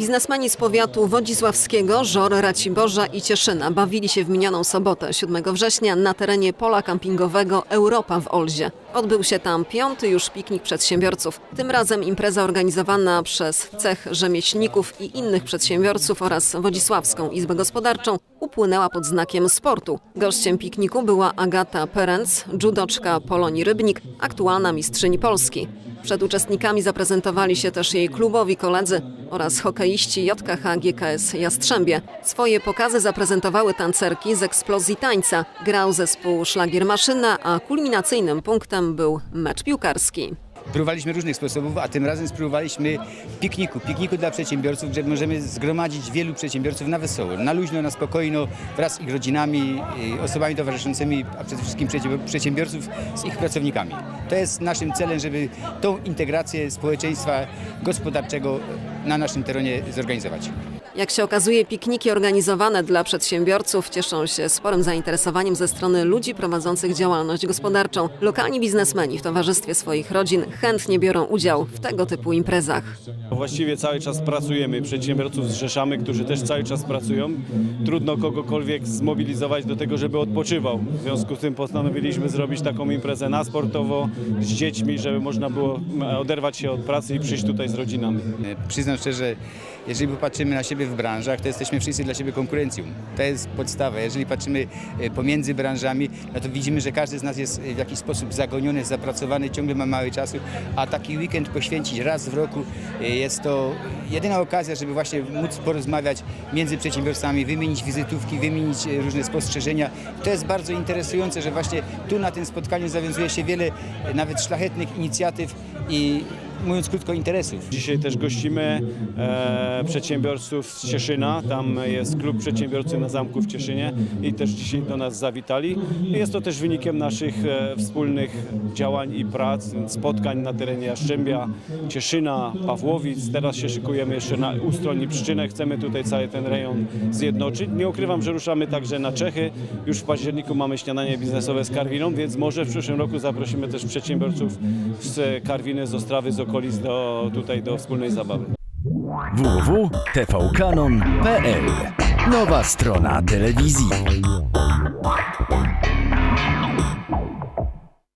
Biznesmeni z powiatu wodzisławskiego, Żor, Raciborza i Cieszyna bawili się w minioną sobotę 7 września na terenie pola kampingowego Europa w Olzie. Odbył się tam piąty już piknik przedsiębiorców. Tym razem impreza organizowana przez Cech Rzemieślników i innych przedsiębiorców oraz Wodzisławską Izbę Gospodarczą upłynęła pod znakiem sportu. Gościem pikniku była Agata Perenc, judoczka Polonii Rybnik, aktualna mistrzyni Polski. Przed uczestnikami zaprezentowali się też jej klubowi koledzy oraz hokeiści JKH GKS Jastrzębie. Swoje pokazy zaprezentowały tancerki z eksplozji tańca. Grał zespół Szlagier Maszyna, a kulminacyjnym punktem był mecz piłkarski. Próbowaliśmy różnych sposobów, a tym razem spróbowaliśmy pikniku. Pikniku dla przedsiębiorców, gdzie możemy zgromadzić wielu przedsiębiorców na wesoło, na luźno, na spokojno, wraz z ich rodzinami, osobami towarzyszącymi, a przede wszystkim przedsiębior- przedsiębiorców z ich pracownikami. To jest naszym celem, żeby tą integrację społeczeństwa gospodarczego na naszym terenie zorganizować. Jak się okazuje, pikniki organizowane dla przedsiębiorców cieszą się sporym zainteresowaniem ze strony ludzi prowadzących działalność gospodarczą. Lokalni biznesmeni w towarzystwie swoich rodzin chętnie biorą udział w tego typu imprezach. Właściwie cały czas pracujemy, przedsiębiorców zrzeszamy, którzy też cały czas pracują. Trudno kogokolwiek zmobilizować do tego, żeby odpoczywał. W związku z tym postanowiliśmy zrobić taką imprezę na sportowo z dziećmi, żeby można było oderwać się od pracy i przyjść tutaj z rodzinami. E, Przyznam szczerze, jeżeli popatrzymy na siebie w branżach, to jesteśmy wszyscy dla siebie konkurencją. To jest podstawa. Jeżeli patrzymy e, pomiędzy branżami, no to widzimy, że każdy z nas jest w jakiś sposób zagoniony, zapracowany, ciągle ma mało czasu, a taki weekend poświęcić raz w roku e, jest to jedyna okazja, żeby właśnie móc porozmawiać między przedsiębiorstwami, wymienić wizytówki, wymienić e, różne spostrzeżenia. To jest bardzo interesujące, że właśnie tu na tym spotkaniu zawiązuje się wiele e, nawet szlachetnych inicjatyw i mówiąc krótko interesów. Dzisiaj też gościmy e, przedsiębiorców z Cieszyna. Tam jest klub przedsiębiorcy na zamku w Cieszynie i też dzisiaj do nas zawitali. Jest to też wynikiem naszych e, wspólnych działań i prac, spotkań na terenie Jastrzębia, Cieszyna, Pawłowic. Teraz się szykujemy jeszcze na Ustroń i Pszczynę. Chcemy tutaj cały ten rejon zjednoczyć. Nie ukrywam, że ruszamy także na Czechy. Już w październiku mamy śniadanie biznesowe z Karwiną, więc może w przyszłym roku zaprosimy też przedsiębiorców z Karwiny, z Ostrawy, z okolic do, tutaj do wspólnej zabawy. www.tvkanon.pl Nowa strona telewizji.